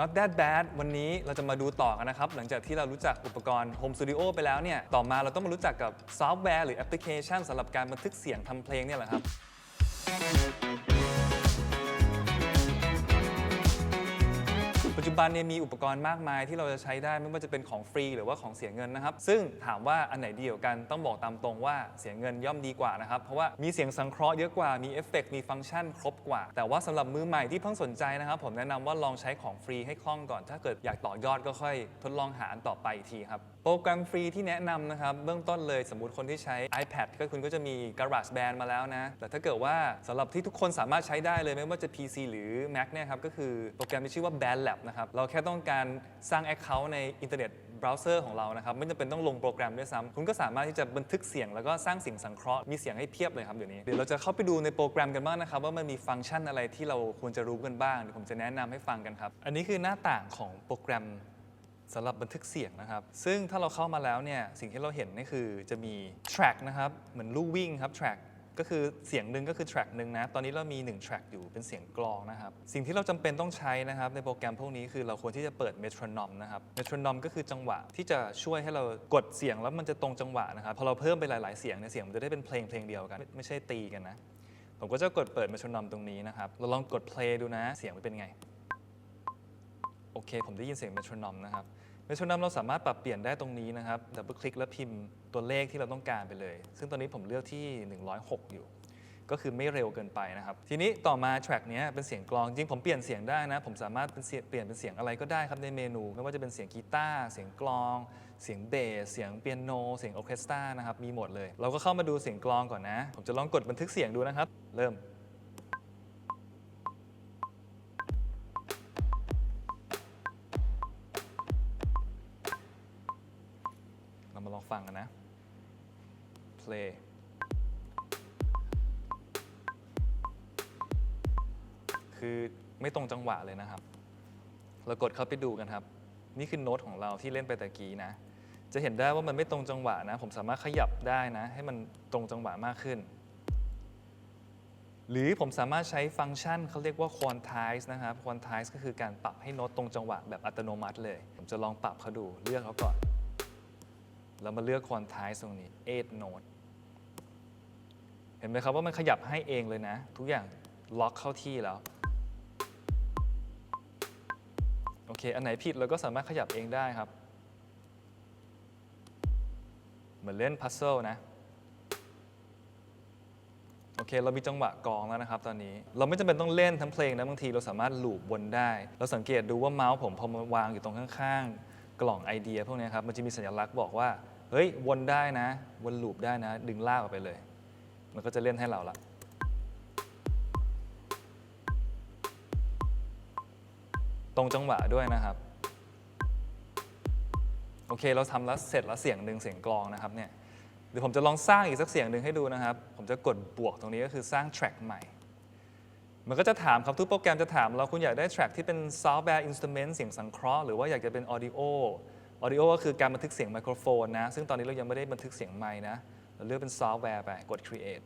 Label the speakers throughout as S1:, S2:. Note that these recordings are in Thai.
S1: Not that bad วันนี้เราจะมาดูต่อกันนะครับ หลังจากที่เรารู้จักอุปกรณ์ Home Studio ไปแล้วเนี่ย ต่อมาเราต้องมารู้จักกับซอฟต์แวร์หรือแอปพลิเคชันสำหรับการบันทึกเสียงทำเพลงเนี่ยแหละครับ ปัจจุบันเนี่ยมีอุปกรณ์มากมายที่เราจะใช้ได้ไม่ว่าจะเป็นของฟรีหรือว่าของเสียเงินนะครับ ซึ่งถามว่าอันไหนดีกว่ากันต้องบอกตามตรงว่าเสียเงินย่อมดีกว่านะครับ เพราะว่ามีเสียงสังเคราะห์เยอะกว่ามีเอฟเฟกต์มีฟังก์ชันครบกว่า แต่ว่าสำหรับมือใหม่ที่เพิ่งสนใจนะครับ ผมแนะนำว่าลองใช้ของฟรีให้คล่องก่อน ถ้าเกิดอยากต่อยอดก็ค่อย ทดลองหาอันต่อไปอีกทีครับ โปรแกรมฟรีที่แนะนำนะครับ เบื้องต้นเลยสมมุติคนที่ใช้ iPad ก็คุณก็จะมี GarageBand มาแล้วนะ แต่ถ้าเกิดว่าสำหรับที่ทุกคนสามารถใช้ได้เลยไม่ว่าจะ PC หรือ Mac เนี่ยครับ ก็คือโปรแกรมที่ชื่อว่า BandLab นะครับ เราแค่ต้องการสร้าง Account ในอินเทอร์เน็ตเบราว์เซอร์ของเรานะครับไม่จำเป็นต้องลงโปรแกรมด้วยซ้ำคุณก็สามารถที่จะบันทึกเสียงแล้วก็สร้างเสียงสังเคราะห์มีเสียงให้เพียบเลยครับเดี๋ยวนี้เดี๋ยวเราจะเข้าไปดูในโปรแกรมกันบ้างนะครับว่ามันมีฟังก์ชันอะไรที่เราควรจะรู้กันบ้างเดี๋ยวผมจะแนะนำให้ฟังกันครับอันนี้คือหน้าต่างของโปรแกรม สำหรับบันทึกเสียงนะครับ ซึ่งถ้าเราเข้ามาแล้วเนี่ย สิ่งที่เราเห็นนี่คือจะมี track นะครับ เหมือนลู่วิ่งครับ track ก็คือเสียงหนึ่งก็คือ track หนึ่งนะ ตอนนี้เรามี 1 track อยู่เป็นเสียงกลองนะครับ สิ่งที่เราจำเป็นต้องใช้นะครับ ในโปรแกรมพวกนี้คือเราควรที่จะเปิด metronome นะครับ metronome ก็คือจังหวะที่จะช่วยให้เรากดเสียงแล้วมันจะตรงจังหวะนะครับ พอเราเพิ่มไปหลาย ๆ เสียงเนี่ยเสียงมันจะได้เป็นเพลงเพลงเดียวกัน ไม่ไม่ใช่ตีกันนะ ผมก็จะกดเปิด metronome ตรงนี้นะครับ เราลองกด play ดูนะ เสียงมันเป็นไง โอเค ผมได้ยินเสียงเมโทรนอมนะครับเมโทรนอมเราสามารถปรับเปลี่ยนได้ตรงนี้นะครับดับเบิลคลิกแล้วพิมพ์ตัวเลขที่เราต้องการไปเลย ซึ่งตอนนี้ผมเลือกที่ 106 อยู่ ก็คือไม่เร็วเกินไปนะครับ ทีนี้ต่อมาแทร็กนี้เป็นเสียงกลอง จริงผมเปลี่ยนเสียงได้นะ ผมสามารถเป็นเสียงเปลี่ยนเป็นเสียงอะไรก็ได้ครับในเมนู ไม่ว่าจะเป็นเสียงกีตาร์เสียงกลอง เสียงเบสเสียงเปียโน เสียงออเคสตรานะครับมีหมดเลย เราก็เข้ามาดูเสียงกลองก่อนนะ ผมจะลองกดบันทึกเสียงดูนะครับ เริ่ม ฟังกันนะ play คือไม่ตรงจังหวะเลยนะครับ เรากดเข้าไปดูกันครับ นี่คือโน้ตของเราที่เล่นไปตะกี้นะ จะเห็นได้ว่ามันไม่ตรงจังหวะนะ ผมสามารถขยับได้นะ ให้มันตรงจังหวะมากขึ้น หรือผมสามารถใช้ฟังก์ชันเขาเรียกว่า quantize นะครับ quantize ก็คือการปรับให้โน้ตตรงจังหวะแบบอัตโนมัติเลย ผมจะลองปรับเขาดูเลือกเขาก่อน แล้วมาเลือก quantize ตรงนี้ 8 note เห็นไหมครับว่ามันขยับให้เองเลยนะ ทุกอย่างล็อกเข้าที่แล้ว โอเค อันไหนผิดเราก็สามารถขยับเองได้ครับ เหมือนเล่นพัซเซิลนะโอเค เรามีจังหวะกองแล้วนะครับตอนนี้ เราไม่จำเป็นต้องเล่นทั้งเพลงนะ บางทีเราสามารถลูปวนได้ เราสังเกตดูว่าเมาส์ผมพอมาวางอยู่ตรงข้างๆ กล่องไอเดียพวกนี้ครับ มันจะมีสัญลักษณ์บอกว่า เฮ้ย วนได้นะ วนลูปได้นะ ดึงลากออกไปเลย มันก็จะเล่นให้เราละตรงจังหวะด้วยนะครับ โอเคเราทำแล้วเสร็จแล้วเสียงหนึ่งเสียงกลองนะครับเนี่ยเดี๋ยวผมจะลองสร้างอีกสักเสียงหนึ่งให้ดูนะครับ ผมจะกดบวกตรงนี้ก็คือสร้างแทร็กใหม่ มันก็จะถามครับทุกโปรแกรมจะถามเราคุณอยากได้แทร็กที่เป็นซอฟต์แวร์อินสตูเมนต์เสียงสังเคราะห์หรือว่าอยากจะเป็นออดิโอ ออดิโอก็คือการบันทึกเสียงไมโครโฟนนะ ซึ่งตอนนี้เรายังไม่ได้บันทึกเสียงไมค์นะ เราเลือกเป็นซอฟต์แวร์ไป กด create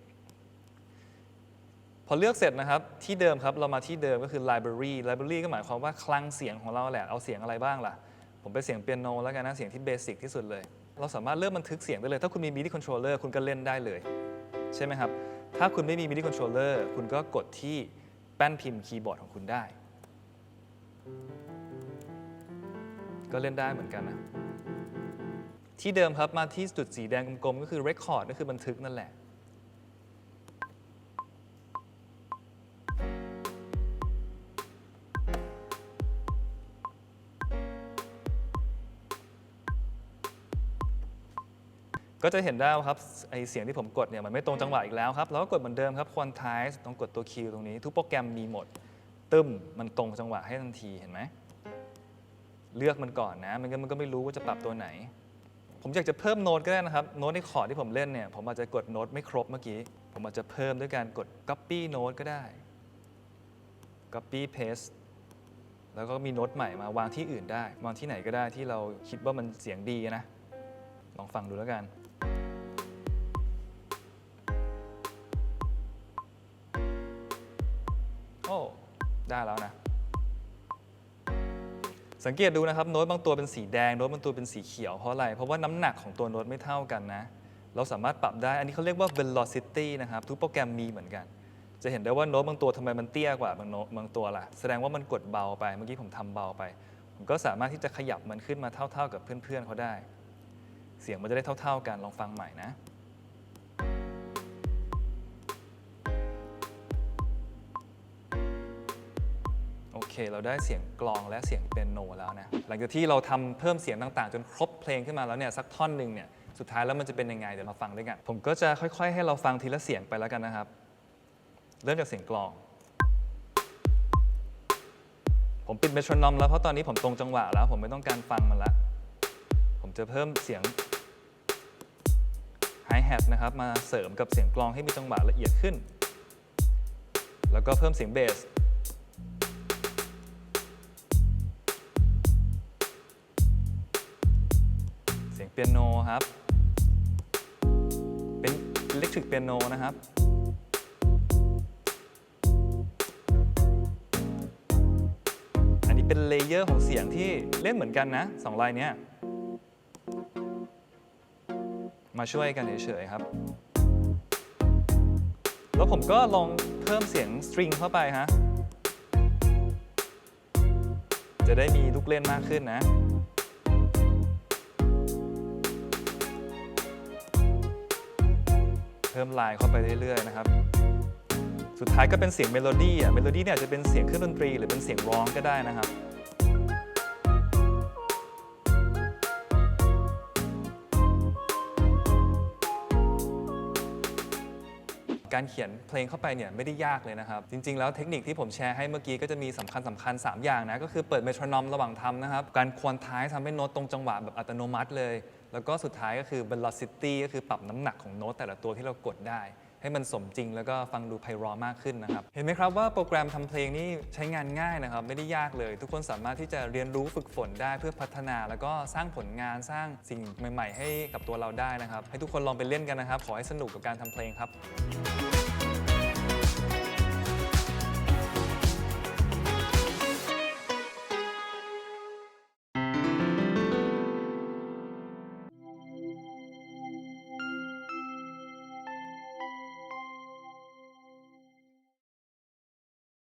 S1: พอเลือกเสร็จนะครับ ที่เดิมครับ เรามาที่เดิมก็คือ library library ก็หมายความว่าคลังเสียงของเราแหละ เอาเสียงอะไรบ้างล่ะ ผมไปนเสียงเปียโนแล้วกันนะ เสียงที่เบสิกที่สุดเลย เราสามารถเริ่มบันทึกเสียงได้เลย ถ้าคุณมี MIDI controller คุณก็เล่นได้เลย ใช่ไหมครับ ถ้าคุณไม่มี MIDI controller คุณก็กดที่แป้นพิมพ์คีย์บอร์ดของคุณได้ ก็เล่นได้เหมือนกันนะ ที่เดิมครับมาที่จุดสีแดงกลมๆ ก็คือ record ก็คือบันทึกนั่นแหละ ก็จะเห็นได้ว่าครับไอเสียงที่ผมกดเนี่ยมันไม่ตรงจังหวะอีกแล้วครับเราก็กดเหมือนเดิมครับ quantize ต้องกดตัว Q ตรงนี้ ทุกโปรแกรมมีหมด ตึมมันตรงจังหวะให้ทันทีเห็นไหม เลือกมันก่อนนะมันก็มันก็ไม่รู้ว่าจะปรับตัวไหน ผมอยากจะเพิ่มโน้ตก็ได้นะครับ โน้ตในคอร์ดที่ผมเล่นเนี่ย ผมอาจจะกดโน้ตไม่ครบเมื่อกี้ ผมอาจจะเพิ่มด้วยการกด copy note ก็ได้ copy paste แล้วก็มีโน้ตใหม่มาวางที่อื่นได้ วางที่ไหนก็ได้ที่เราคิดว่ามันเสียงดีนะ ลองฟังดูแล้วกันโอ้ได้แล้วนะ สังเกตดูนะครับโน้ตบางตัวเป็นสีแดงโน้ตบางตัวเป็นสีเขียวเพราะอะไร เพราะว่าน้ำหนักของตัวโน้ตไม่เท่ากันนะ เราสามารถปรับได้ อันนี้เขาเรียกว่า velocity นะครับ ทุกโปรแกรมมีเหมือนกัน จะเห็นได้ว่าโน้ตบางตัวทำไมมันเตี้ยกว่าบางโน้ตบางตัวล่ะ แสดงว่ามันกดเบาไป เมื่อกี้ผมทำเบาไป ผมก็สามารถที่จะขยับมันขึ้นมาเท่า ๆกับเพื่อนๆเขาได้ เสียงมันจะได้เท่า ๆกันลองฟังใหม่นะ เคเราได้เสียงกลองและเสียงเปียโนแล้วนะหลังจากที่เราทำเพิ่มเสียงต่างๆ จนครบเพลงขึ้นมาแล้วเนี่ยสักท่อนหนึ่งเนี่ยสุดท้ายแล้วมันจะเป็นยังไงเดี๋ยวมาฟังด้วยกัน ผมก็จะค่อยๆ ให้เราฟังทีละเสียงไปแล้วกันนะครับ เริ่มจากเสียงกลอง ผมปิดเมโทรนอมแล้วเพราะตอนนี้ผมตรงจังหวะแล้ว ผมไม่ต้องการฟังมันละผมจะเพิ่มเสียงไฮแฮทนะครับมาเสริมกับเสียงกลองให้มีจังหวะละเอียดขึ้น แล้วก็เพิ่มเสียงเบส ปียโนครับ เป็นอิเล็กทริกเปียโนนะครับ อันนี้เป็นเลเยอร์ของเสียงที่เล่นเหมือนกันนะสองลายเนี้ย มาช่วยกันเฉยๆครับ แล้วผมก็ลองเพิ่มเสียงสตริงเข้าไปฮะ จะได้มีลูกเล่นมากขึ้นนะ พิ่มลายเข้าไปเรื่อยๆนะครับ สุดท้ายก็เป็นเสียงเมโลดี้อะ เมโลดี้เนี่ยอาจจะเป็นเสียงเครื่องดนตรี หรือเป็นเสียงร้องก็ได้นะครับ การเขียนเพลงเข้าไปเนี่ยไม่ได้ยากเลยนะครับ จริง ๆ แล้วเทคนิคที่ผมแชร์ให้เมื่อกี้ก็จะมีสำคัญสำคัญ 3 อย่างนะ ก็คือเปิดเมโทรนอมระหว่างทำนะครับ การควอนท้ายทำให้โน้ตตรงจังหวะแบบอัตโนมัติเลย แล้วก็สุดท้ายก็คือ velocity ก็คือปรับน้ำหนักของโน้ตแต่ละตัวที่เรากดได้ ให้มันสมจริงแล้วก็ฟังดูไพเราะมากขึ้นนะครับ เห็นไหมครับว่าโปรแกรมทำเพลงนี่ใช้งานง่ายนะครับ ไม่ได้ยากเลย ทุกคนสามารถที่จะเรียนรู้ฝึกฝนได้เพื่อพัฒนา แล้วก็สร้างผลงานสร้างสิ่งใหม่ ๆ ให้กับตัวเราได้นะครับ ให้ทุกคนลองไปเล่นกันนะครับ ขอให้สนุกกับการทำเพลงครับ